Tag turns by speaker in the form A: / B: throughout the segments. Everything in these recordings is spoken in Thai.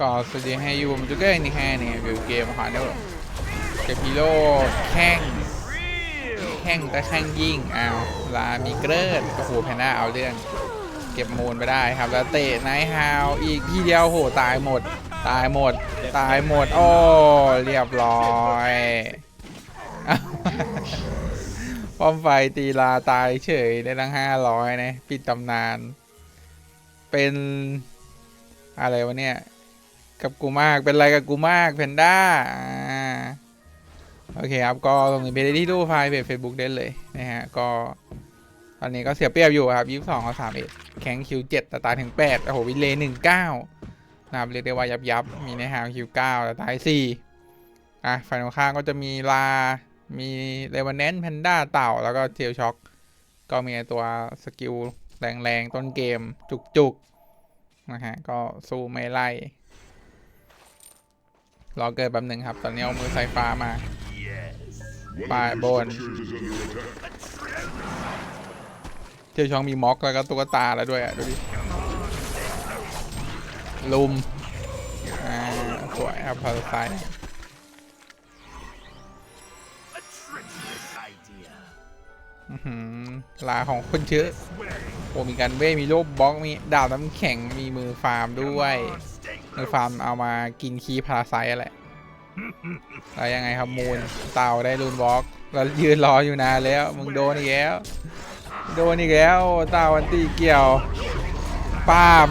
A: ก็สวัสดีให้ยูมจุกเกอร์นี่แฮเนี่คือเกมฮาร์ดเนอร์เกมฮีโร่แข่งแข่งแต่แข่งยิงอ้าวลามีเกริดโอ้โหแพนด้าเอาเรื่องเก็บมูลไปได้ครับ แล้วเตะไนท์ฮาวอีกทีเดียวโหตายหมด ตายหมด ตายหมด โอ้ เรียบร้อยป้อมไฟตีลาตายเฉยได้ทั้งห้าร้อยนะ ปิดตำนาน เป็นอะไรวะเนี่ย กับกูมาก เป็นไรกับกูมากเพนด้าโอเคครับ ก็ลงไปได้ที่รูปไฟล์เพจเฟซบุ๊กได้เลยนะฮะ ก็ ตอนนี้ก็เสียเปรียบอยู่ครับยี่สิบสองกับสามเอ็ดแข่งคิวเจ็ดต่ตายถึงแปดโอ้โห วิเลหนึ่งเก้านะครับเรียกได้ว่ายับยับ มีในหางคิวเก้าต่ตายสี่อะฝ่ายตรงข้างก็จะมีลา มีเลวานแนนแพนด้าเต่า แล้วก็เทลช็อคก็มีตัวสกิลแรงๆ ต้นเกมจุกๆนะฮะ ก็สู้ไม่ไล่ รอเกิดแป๊บหนึ่งครับ ตอนนี้เอามือไฟฟ้ามาปลายบนเจ้าช่องมีม็อกแล้วก็ตุ๊กตาแล้วด้วยอะ ดูดิ ลุม อ่า สวยครับพาราไซต์
B: A treacherous idea.
A: อื้อหือลาของคนเชื้อโอ้มีการเว้ยมีรูปบล็อก มีดาวน้ำแข็ง มีมือฟาร์มด้วย
B: On, stay
A: มือฟาร์มเอามากินคีพาราไซต์แหละแล้วยังไงครับมูลเต่าได้รูนบล็อกแล้วยืนรออยู่นานแล้ว มึงโดนอีกแล้ว โดนอีกแล้วเต่าวันตีเกี่ยวป้าบ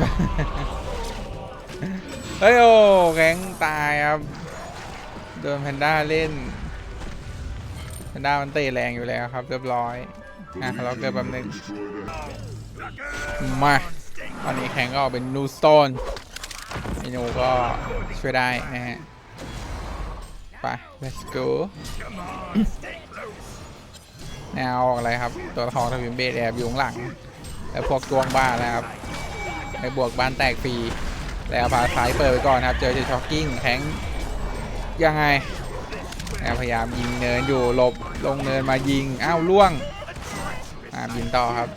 A: เฮ้ยโอ้แข็งตายครับโดนแพนด้าเล่นแพนด้ามันเตะแรงอยู่แล้วครับ เรียบร้อยอะเราเกิดแป๊บนึงมาตอนนี้แข่งก็เป็นนูสโตน มนูก็ช่วยได้นะฮะ ไป let's go แนวออกอะไรครับ ตัวละครทวิมเบสแอบอยู่ข้างหลัง แล้วพวกจวงบ้านนะครับไปบวกบ้านแตกฟรี แล้วพาซ้ายเปิดไปก่อนครับ เจอเจอช็อกกิ้งแข็งยังไงแล้วพยายามยิงเนินอยู่หลบลงเนินมายิง อ้าวล่วงอ่าบินต่อครับ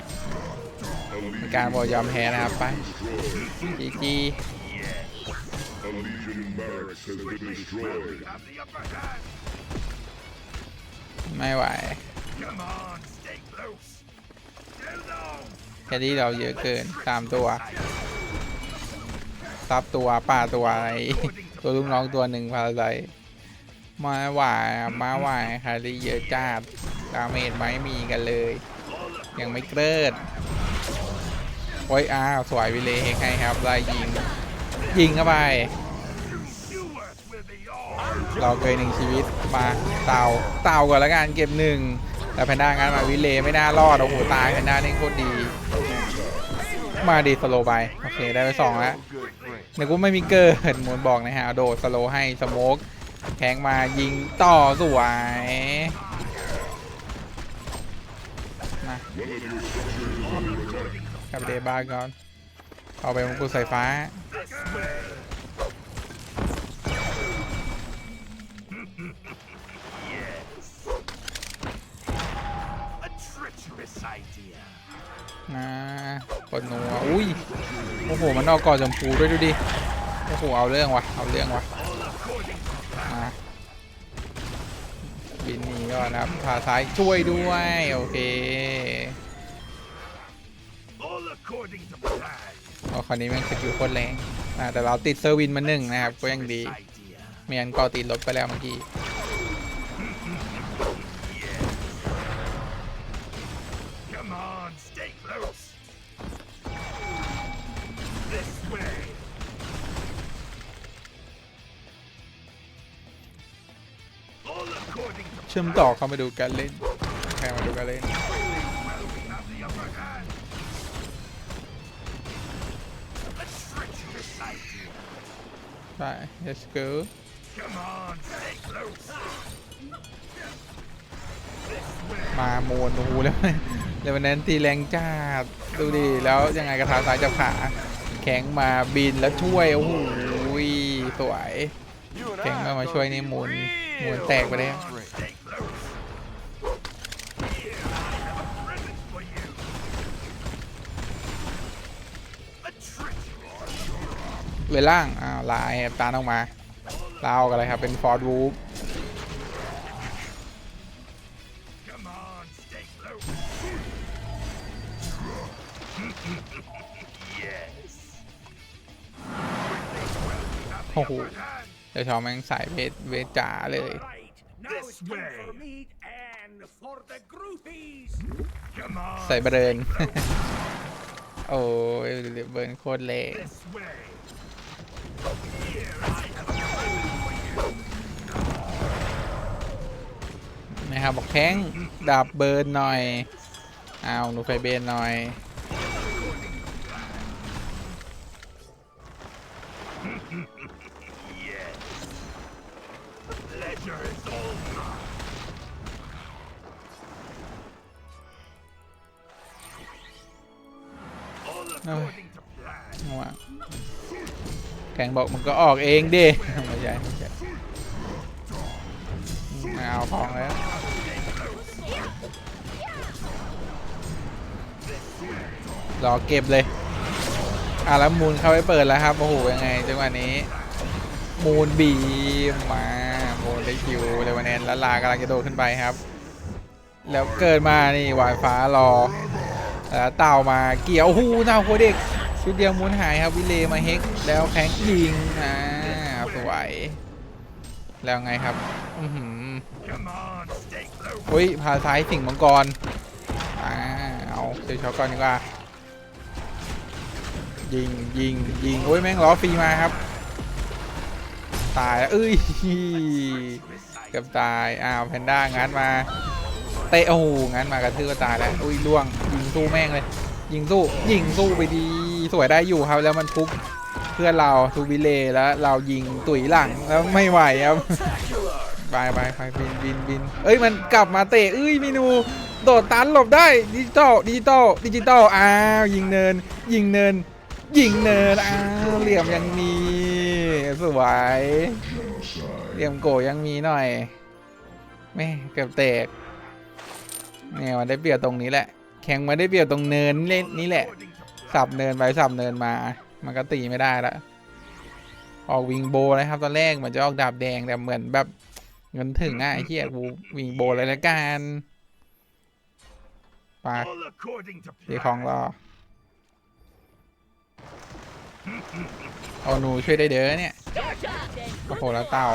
A: มีการบอยอมแพ้นะครับไปจีจี
C: Legion barracks has been destroyed.
A: ไม่ไหว
B: Come on, stay close. Too long.
A: แค่ที่เราเยอะเกินสามตัวซับตัวป่าตัวอะไร ตัวลูกน้องตัวหนึ่งพาไรมาหวอะมาหวายคารีเยอะจัดดาเมจไม่มีกันเลย ยังไม่เกิดโอ้ยอ้าวสวยวิเลให้ครับไล่ยิง ยิงเข้าไป เราเคยหนึ่งชีวิตมาเต่าเต่าก่อนละกันเก็บหนึ่งแต่แพนด้างั้นมาวิเลไม่น่ารอดโอ้โหตายแพนด้านี่โคตรดี มาดีสโลไปโอเคได้ไปสองแล้วเดี๋ยวกูไม่มีเกิดหมุนบอกนะฮะโดดสโลให้สโมกแทงมายิงต่อสวยมากับเดบ้าก่อนเอาไปมงกุฎสายฟ้า นะกดนัวอุ้ยโอ้โหมันออกก่อจมพูด้วยดูดิโอ้โหเอาเรื่องวะเอาเรื่องวะมาบินหนีก่อนนะครับผ่าซ้ายช่วยด้วยโอเคโอ้คราวนี้แม่งสกิลโคตรแรงแต่เราติดเซอร์วินมาหนึ่งนะครับก็ยังดีเมียนก็ติดรถไปแล้วเมื่อกี้ เชื่อมต่อเข้ามาดูการเล่นใครมาดูการเล่น
B: well, we have the upper hand. A treacherous idea.
A: ไป let's go มาโมนโอ้โหแล้วแล้ววันนั้นตีแรงจ้าดดูดิ แล้วยังไงกระทาซ้ายจับขา แข็งมาบินแล้วช่วย โอ้โหสวย แข็งมามาช่วยนี่หมุนหมุนแตกไปแล้ว เลยล่าง อ้าวลายตาออกมาลาออกอะไรครับ เป็นฟอร์ดวูฟโอ้โหเดี๋ยวชอแม่งใส่เวทเวจ๋าเลย ใส่เบิร์น โอ้ยเบิร์นโคตรเละ นะครับบอกแข้งดับเบิร์นหน่อย เอาหนูไฟเบนหน่อย บอกมันก็ออกเองดิไม่ใช่ไม่ใช่ไม่เอาของแล้วรอเก็บเลยอะแล้วมูลเข้าไปเปิดแล้วครับโอ้โหยังไงจังหวะนี้ มูลบีมามูลได้คิวเลยวันนี้แล้วลากำลังจะโดดขึ้นไปครับ แล้วเกิดมานี่วายฟ้ารอแล้วเต่ามาเกี่ยวหูเต่าโคเด็ก ชุดเดียวมูลหายครับวิเลมาเฮกแล้วแข้งยิงอ่าสวยแล้วไงครับอือหือ
B: Come on, stay close.
A: อุ้ยพาซ้ายสิงมังกรอ่าเอาเดี๋ยวช็อตก่อนดีกว่ายิงยิงยิงโอ้ยแม่งล้อฟรีมาครับ ตายแล้วเอ้ยเกือบตายอ้าวแพนด้างัดมาเตะโอ้โหงัดมากระทืบก็ตายแล้วอุ้ยล่วงยิงสู้แม่งเลย ยิงสู้ยิงสู้ไปดี สวยได้อยู่ครับ แล้วมันทุบเพื่อนเราทูบิเลแล้วเรายิงตุ๋ยหลังแล้วไม่ไหวครับไปไปไปบินบินบินเอ้ยมันกลับมาเตะเอ้ยเมนูโดดตันหลบได้ดิจิตอลดิจิตอลดิจิตอลอ้าวยิงเนิน ยิงเนิน ยิงเนินอ้าวเหลี่ยมยังมีสวยเหลี่ยมโกยังมีหน่อยแม่เกือบแตกเนี่ยมันได้เปรียบตรงนี้แหละ แข่งมาได้เปรียบตรงเนินเล่นนี่แหละ สับเนินไปสับเนินมา มันก็ตีไม่ได้ละออกวิงโบเลยครับ ตอนแรกเหมือนจะออกดาบแดงแต่เหมือนแบบเงินถึงอะไอ้เหี้ยกูวิงโบเลยละกันปาก
B: All according to
A: ตีของ
B: plan.
A: รอเอาหนูช่วยได้เด้อเนี่ยโอ้โหแล้วเต่า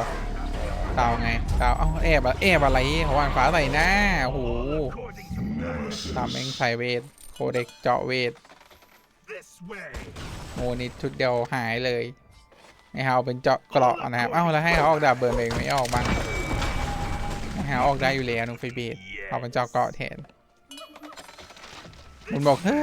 A: เต่าไงเต่าเอ้าแอบอะแอบอะไรเขาวางฟ้าใส่หน้าโอ้โห
B: According to plan.
A: ตามเองใส่เวทโคเด็กเจาะเวท
B: This way.
A: โมนิดชุดเดียวหายเลยให้เขาเป็นเจาะเกราะนะครับ เอ้าแล้วให้เขาออกดาบเบิร์นเองไม่ออกบ้างให้เขาออกได้อยู่แล้วนุงไฟเบดเอาเป็นเจาะเกราะแทนมันบอกเฮ้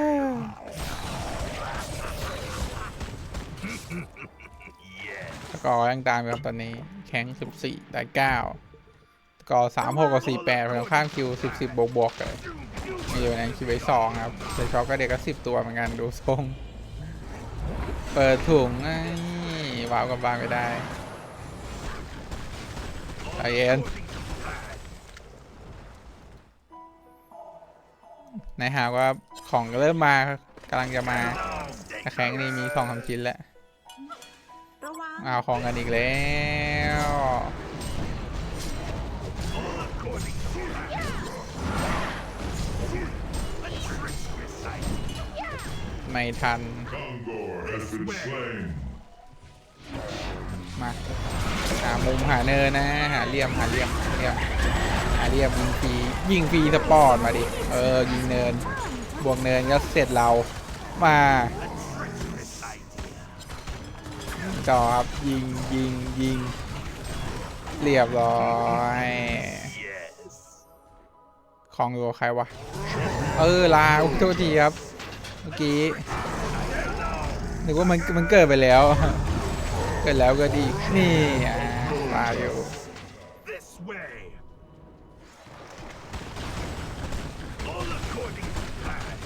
A: สกอร์ยังตามครับตอนนี้ แข็ง 14 แต่ 9 กอร์36กับ48ฝั่งข้ามคิว10 10บบวกบวกเลยมีอยู่ในคิวไว้สองครับเดช็อกก็เด็กก็10ตัวเหมือนกันดูทรง เปิดถุงว้าวกับบานไม่ได้ใจเย็นในหาว่าของเริ่มมากำลังจะมาแต่แข็งนี่มีสองสามชิ้นแล้วเอาของกันอีกแล้ว ไม่ทัน
C: Kongor has been slain.
A: มาหามุมหาเนินนะ หาเหลี่ยมหาเหลี่ยมหาเหลี่ยมหาเหลี่ยมยิงฟรียิงฟรีสปอร์ตมาดิ เออ ยิงเนิน บวกเนินก็เสร็จเรา มาจอครับยิงยิงยิงเรียบร้อย
B: Yes.
A: ของอยู่กับใครวะ เออ ลาอุ๊ยโทษทีครับ เมื่อกี้นึกว่ามันมันเกิดไปแล้ว เกิดแล้วก็ดีนี่อ่าลาอยู่
B: This way. All according to plan.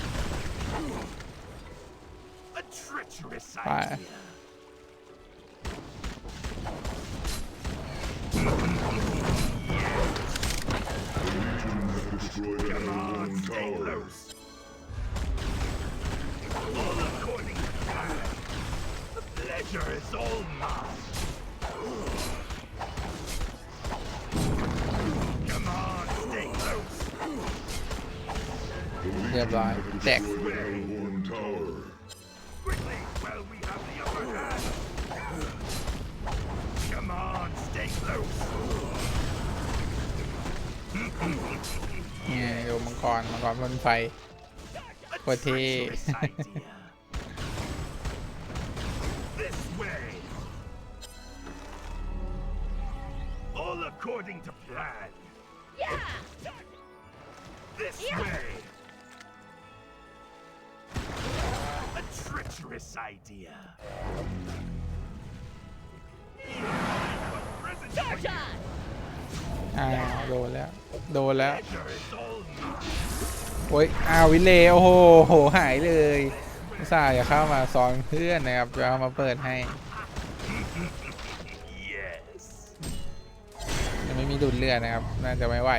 B: Pleasure is all Come on, stay close.
A: เรียบร้อยแตก
C: Destroy the Hellhorn Tower.
B: Quickly, while we have the upper hand. Come on, stay close.
A: เนี่ยโยมมังกรมังกรพ่นไฟ
B: A
A: What he-
B: treacherous idea. This
A: อ้าวโดนแล้ว โดนแล้ว โอ้ยอ้าววิเลโอ้โหโหหายเลยอุตส่าห์จะเข้ามาซ้อนเพื่อนนะครับจะเอามาเปิดให้
B: Yes.
A: ยังไม่มีดุดเลือดนะครับ น่าจะไม่ไหว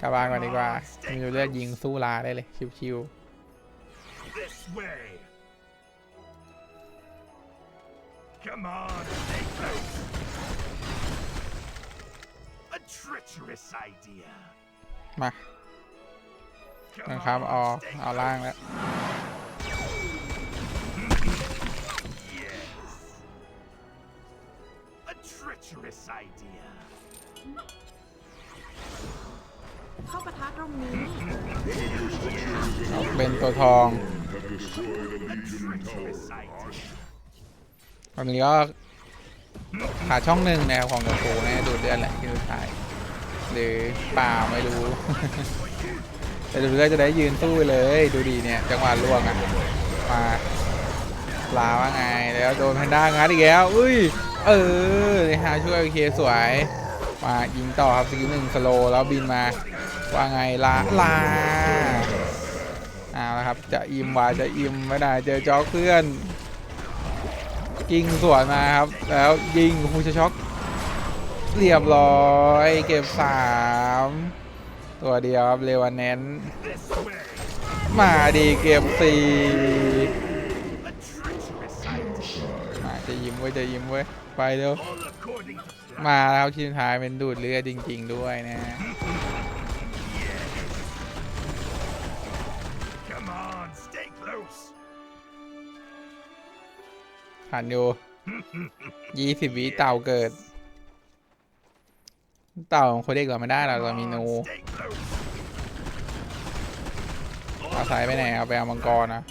A: กลับบ้านก่อนดีกว่า มีดุดเลือดยิงสู้ลาได้เลยชิว
B: This way. Come on, stay close. A treacherous idea.
A: ๆมา
B: Come
A: นะครับ
B: on,
A: เอา
B: stay
A: เอาล่างแล้ว
B: Yes. A treacherous idea.
D: เข้าปะทะตรงนี้
A: เป็นตัวทอง
C: Have destroyed a
B: A
C: Legion
B: treacherous
C: Tower.
B: idea.
A: ตอนนี้ก็ขาดช่องหนึ่งแนะครับของกระปูนะดูดเลือดแหละที่สุดท้าย หรือเปล่าไม่รู้ แต่ดูดเลือดจะได้ยืนสู้เลย ดูดีเนี่ย จังหวะล่วงอะมาลาว่าไงแล้วโดนแพนด้างัดอีกแล้ว อุ้ย เออเลยฮาช่วยโอเคสวย มายิงต่อครับสกิลหนึ่งสโลแล้วบินมา ว่าไงลาลาเอาละครับ จะอิมว่าจะอิมไม่ได้เจอจอกเพื่อน ยิงสวนมาครับ แล้วยิงฮูชช็อกเรียบร้อยเก็บสามตัวเดียวครับเรวันเน้นมาดีเก็บสี่มาจะยิ้มเว้ยจะยิ้มเว้ยไปเร็วมาแล้วชิ้นท้ายเป็นดูดเลือดจริง ๆ ด้วยนะ ผ่านอยู่ยี่สิบวิเต่าเกิด เต่าของคนเด็กเราไม่ได้หรอกเรามีนู
B: Stay close.
A: เอาสายไปไหนเอาไปเอามังกรนะ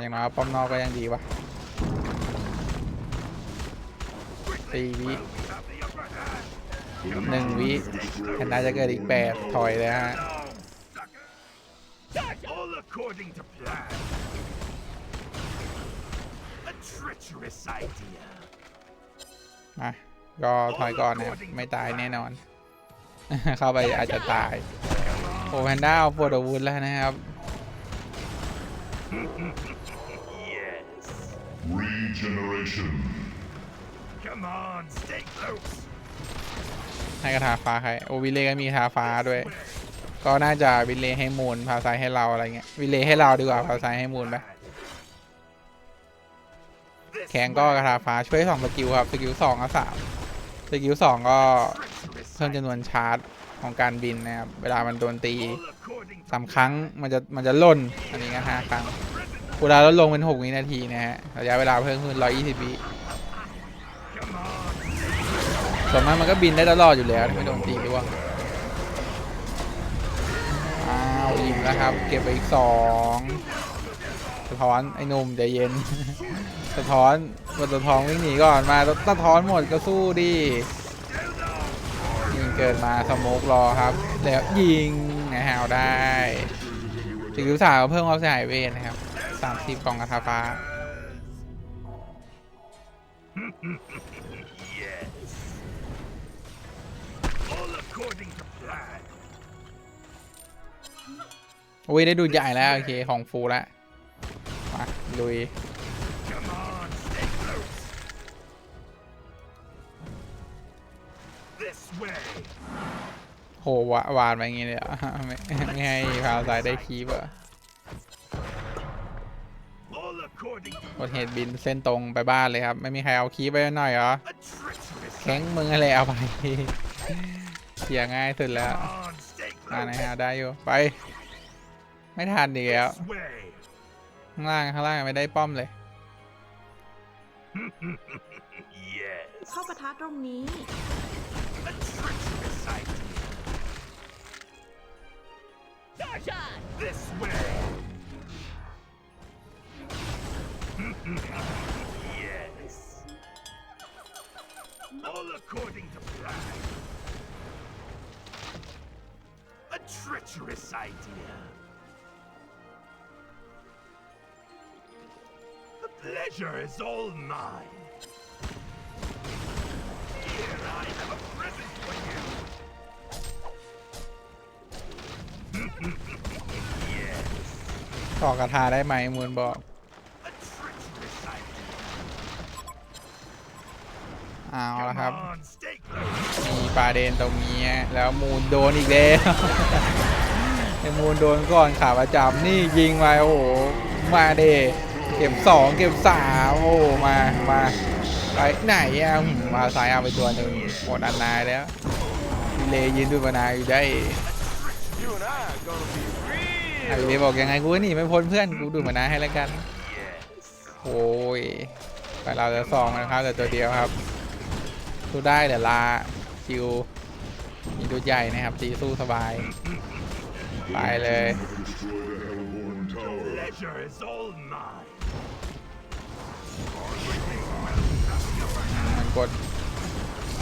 A: อย่างน้อยเอาป้อมนอกก็ยังดีวะสี่วิ
B: We have the upper hand.
A: หนึ่งวิแคนน่าจะเกิดอีกแปดถอยเลยฮะ มาก็ถอยก่อนนะครับไม่ตายแน่นอน เข้าไปอาจจะตาย โอแพนด้าเอาปวดอาวุธแล้วนะครับ
B: Yes.
C: Regeneration.
B: Come on, stay close.
A: ให้กระทาฟ้าใคร โอวิเล่ก็มีกระทาฟ้าด้วย ก็น่าจะวิเล่ให้มูลพาซ้ายให้เราอะไรเงี้ย วิเล่ให้เราดีกว่าพาซ้ายให้มูลไป
B: This
A: แข็งก็กระทาฟ้าช่วยสองสกิลครับสกิลสองกับสามสกิลสองก็เพิ่มจำนวนชาร์จของการบินนะครับเวลามันโดนตีสามครั้งมันจะมันจะล่นอันนี้ก็ห้าครั้งเวลาลดลงเป็นหกวินาทีนะฮะระยะเวลาเพิ่มขึ้นร้อยยี่สิบวิส่วนมากมันก็บินได้ตลอดอยู่แล้วไม่โดนตีร่วงอ้าวอิ่มแล้วครับ เก็บไปอีกสองสะท้อนไอ้หนุ่มใจเย็น สะท้อนมันสะท้อนวิ่งหนีก่อนมาสะท้อนหมดก็สู้ดิยิงเกิดมาสโมกรอครับ แล้วยิงนะฮาวได้สิกิลสาวเพิ่มความเสียหายเวทนะครับสามสิบกล่องกระทาฟ้า
B: Yes. All according to plan.
A: อุ้ยได้ดูใหญ่แล้ว โอเค ของฟูแล้วมาลุย โหวะวานมาอย่างงี้เลยเหรอไม่ไม่ให้พาวสายได้คีบอ
B: All according according to
A: กดเหตุบินเส้นตรงไปบ้านเลยครับ ไม่มีใครเอาคีย์ไปหน่อยเหรอแข้งมึงอะไรเอาไปเสียง่ายสุดแล้ว
B: Come on, stay
A: อ่านะฮะได้อยู่ไป ไม่ทันดีแล้วข้างล่างข้างล่างไม่ได้ป้อมเลย
D: เข้าประทะตรงนี้
B: This way. yes. All according to plan. A treacherous idea. The pleasure is all mine.
A: ต่อกระทาได้ไหมมูลบอก
B: a treacherous idea.
A: เอาละครับ
B: Come on, stay close.
A: มีปลาเดนตรงนี้แล้วมูลโดนอีกแล้วไอ้มูลโดนก่อนขาประจำนี่ยิงมาโอ้โหมาเดเก็บสองเก็บสามโอ้โหมามาไปไหนอะหืมมาสายเอาไปตัวหนึ่งหมดอันนายแล้วดิเลย์ยืนดูมานายอยู่ได้ อ้
B: real.
A: ดิเลย์บอกยังไงกูหนี่ไม่พ้นเพื่อนกูดูมานาให้แล้วกันโอ้ยไปเราจะสองนะครับแต่ตัวเดียวครับสู้ได้แต่ลาคิวมีดูใหญ่นะครับตีสู้สบายไปเลยมันกด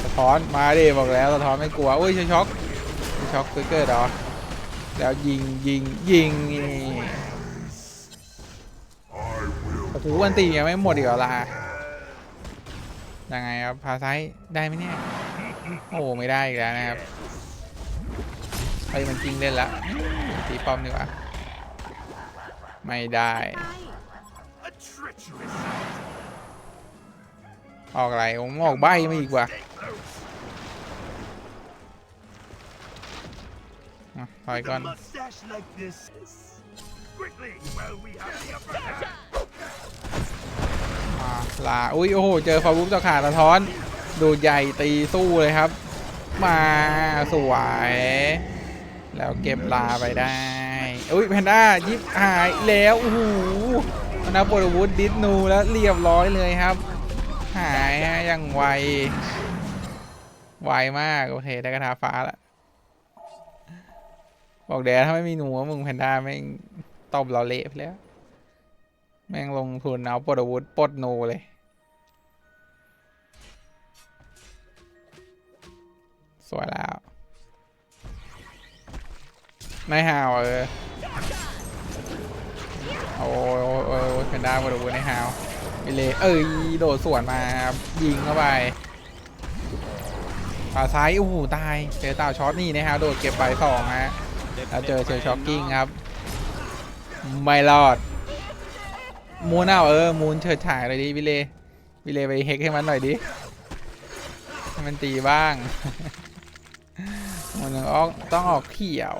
A: สะท้อนมาดิบอกแล้วสะท้อนไม่กลัวอุ้ยช็อกช็อกเกิดเหรอ แล้วยิงยิงยิงโอ้โหวันตียังไม่หมดอีกเหรอล่ะยังไงครับพาซ้ายได้ไหมเนี่ยโอ้ไม่ได้อีกแล้วนะครับไอ้มันจริงเล่นละตีป้อมดีกว่าไม่ได้ออกอะไรผมออกใบมาอีกว่า ถอยก่อน
B: A mustache like this. Quickly, while we have the upper hand.
A: อ่าลา อุ้ยโอ้โห เจอฟาวุบเจ้าขาสะท้อน ดูดใหญ่ตีสู้เลยครับ มาสวย แล้วเก็บลาไปได้ อุ้ยแพนด้ายิบหายแล้วโอ้โหมันเอาโปรวุธดิสนูแล้วเรียบร้อยเลยครับ หายฮะอย่างไว ไวมาก โอเคได้กระทาฟ้าละ บอกแดดถ้าไม่มีหนูมึงแพนด้าไม่งตบเราเละไปแล้ว แม่งลงทุนเอาปลดอาวุธปลดโนเลย สวยแล้วนายฮาวเออโอ้ยโอ้ยโอ้ยโอ้ยเพนด้าปลดอาวุธนายฮาวไปเลยเอ้ยโดดสวนมายิงเข้าไปป่าซ้ายโอ้โหตายเจอเต่าช็อตนี่นะฮะโดดเก็บไปสองฮะ แล้วเจอเชลช็อกกิ้งครับ ไม่รอด มูนเอาเออ มูนเฉิดฉายเลยดิวิเลวิเลไปเฮกให้มันหน่อยดิ ให้มันตีบ้าง มูนยังออกต้องออกเขียว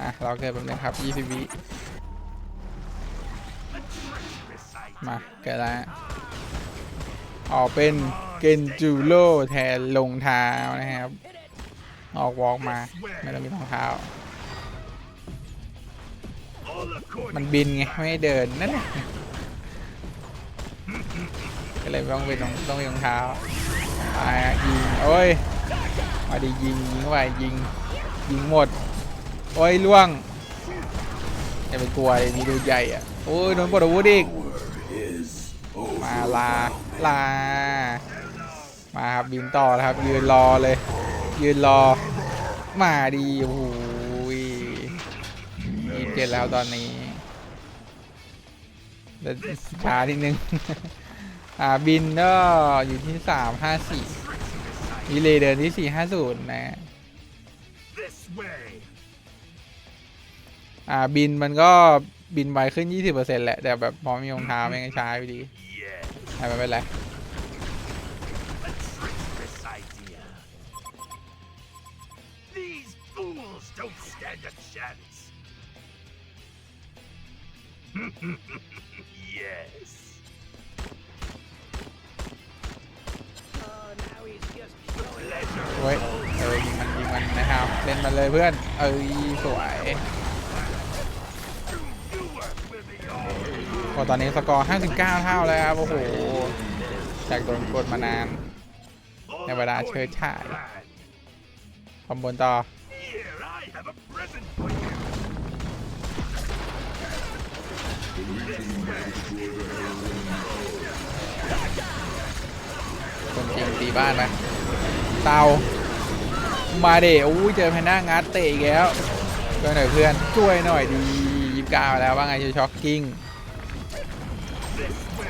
A: อะ เราเกิดแบบนี้ครับ 20วิ
B: A treacherous idea.
A: มาเกิดแล้วออกเป็นเกนจูโร่แทนลงเท้านะครับ ออกวอล์กมา ไม่ต้องมีรองเท้า มันบินไง ไม่เดิน นั่นแหละก็เลยต้องเป็นรองต้องมีรองเท้าไปยิง โอ้ย มาดิยิงยิงเข้าไปยิง ยิงหมด โอ้ยล่วงอย่าไปกลัวเลยมีดูใหญ่อะ โอ้ยโดนปลดอาวุธอีก มาลาลา มาครับบินต่อนะครับยืนรอเลย ยืนรอ มาดีโอ้โหยี่สิบเจ็ดแล้วตอนนี้แต่ช้าทีนึง อ่าบินก็อยู่ที่สามห้าสี่วิเลยเดินที่สี่ห้าศูนย์นะอ่าบินมันก็บินไวขึ้น 20%แหละ แต่แบบพอมีรองเท้าไม่งั้นช้าอยู่ดีไม่เป็นไร
B: Yes.
E: Oh, now he's just showing
A: เว้ยเออยิงมันยิงมันนะครับ เล่นมันเลยเพื่อน เอ้ยสวย
B: You work with the all.
A: โอ้ตอนนี้สกอร์ 59 เท่าแล้วครับ โอ้โหจากโดนกดมานาน ในเวลาเชิดฉาย คอมบนต่อ คนจริงตีบ้านไหมเตามาเดอู้เจอแพนด้างัดเตะอีกแล้วช่วยหน่อยเพื่อนช่วยหน่อยดียิบก้าวแล้วว่าไงจะช็อกกิ้ง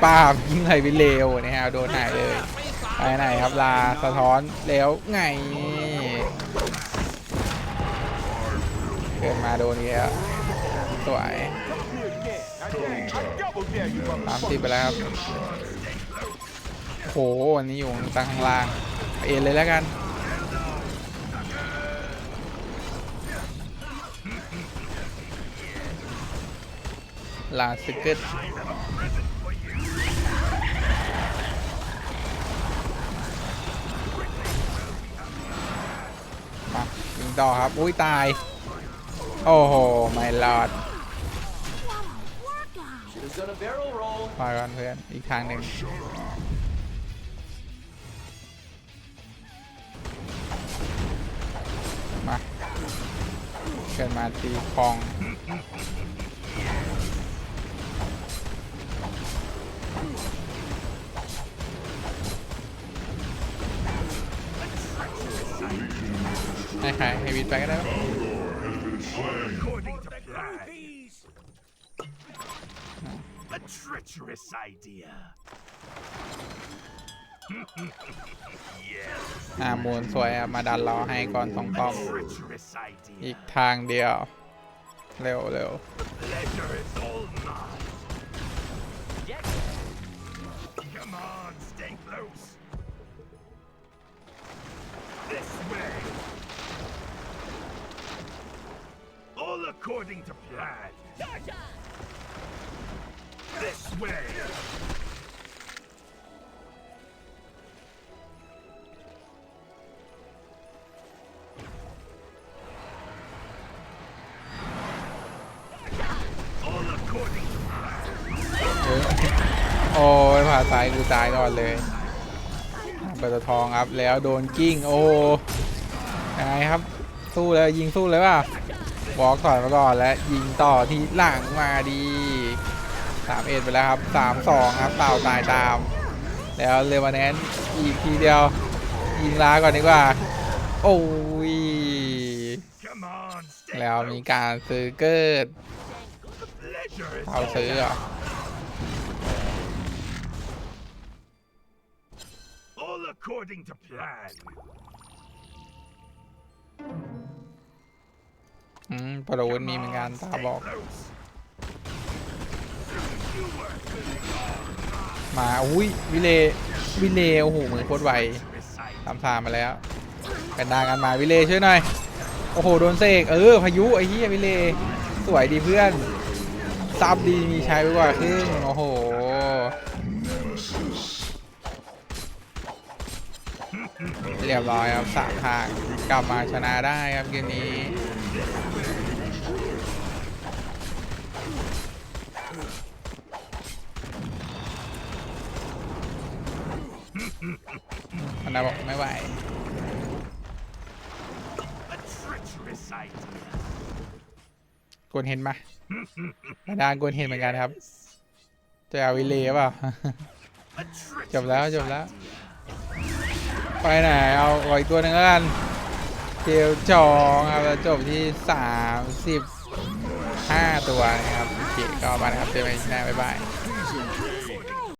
A: ป้าบยิงไหลไปเร็วนะฮะโดนหายเลยไปไหนครับลาสะท้อนแล้วไงเกิดมาโดนนี้แล้วสวย สามสิบไปแล้วครับโหวันนี้อยู่ตั้งข้างล่างเอ็นเลยแล้วกันลาสเกิตมายิงต่อครับ อุ้ยตาย โอ้โห ไม่รอด มาก่อนเพื่อน อีกทางหนึ่งมาเกิดมาตีคลองให้ใครให้วิทย์ไปก็ได้ปะ
B: According to
E: the
B: plan.
E: groupies.
B: A treacherous idea. yes,
A: อ่ามูลสวยอะมาดันรอให้ก่อนสองป้อม
B: treacherous
A: อี
B: idea.
A: กทางเดียว เร็วเร็ว
B: Pleasure is all mine.
A: ตายก่อนเลยเปิดตทองครับแล้วโดนกิ้งโอ้ยังไงครับ สู้เลยยิงสู้เลยป่ะวอล์กถอยมาก่อนและยิงต่อที่หลังมาดีสามเอ็ดไปแล้วครับสามสองครับเต่าตายตาม แล้วเรวานแนนอีกทีเดียวยิงล้าก่อนดีกว่า โอ้ยแล้วมีการซื้อเกิดเต่าซื้อเหรอ
B: according to plan.
A: อืมปรวุฒิมีเหมือนกันตา
B: Stay
A: บอก
B: close.
A: มาอุ้ยวิเลวิเลโอ้โหมือโคตรไว
B: Treacherous idea.
A: ตามทางมาแล้วกันดากันมาวิเลช่วยหน่อยโอ้โหโดนเสกเออพายุไอ้เหี้ยวิเลสวยดีเพื่อนซับดีมีใช้ไปกว่าครึ่งโอ้โห เรียบร้อยครับสามทางกลับมาชนะได้ครับเกมนี้มันนาบอกไม่ไหว
B: A treacherous idea.
A: กวนเห็นไหมกระดานกวนเห็นเหมือนกันครับจะเอาวิเลเปล่า
B: A
A: จบแล้ว
B: treacherous
A: จบแล้ว
B: idea.
A: ไปไหนเอาเอาอีกตัวหนึ่งแล้วกันเกลจองครับจบที่สามสิบห้าตัวนะครับโอเคก็มานะครับเจอกันที่หน้าบ๊ายบาย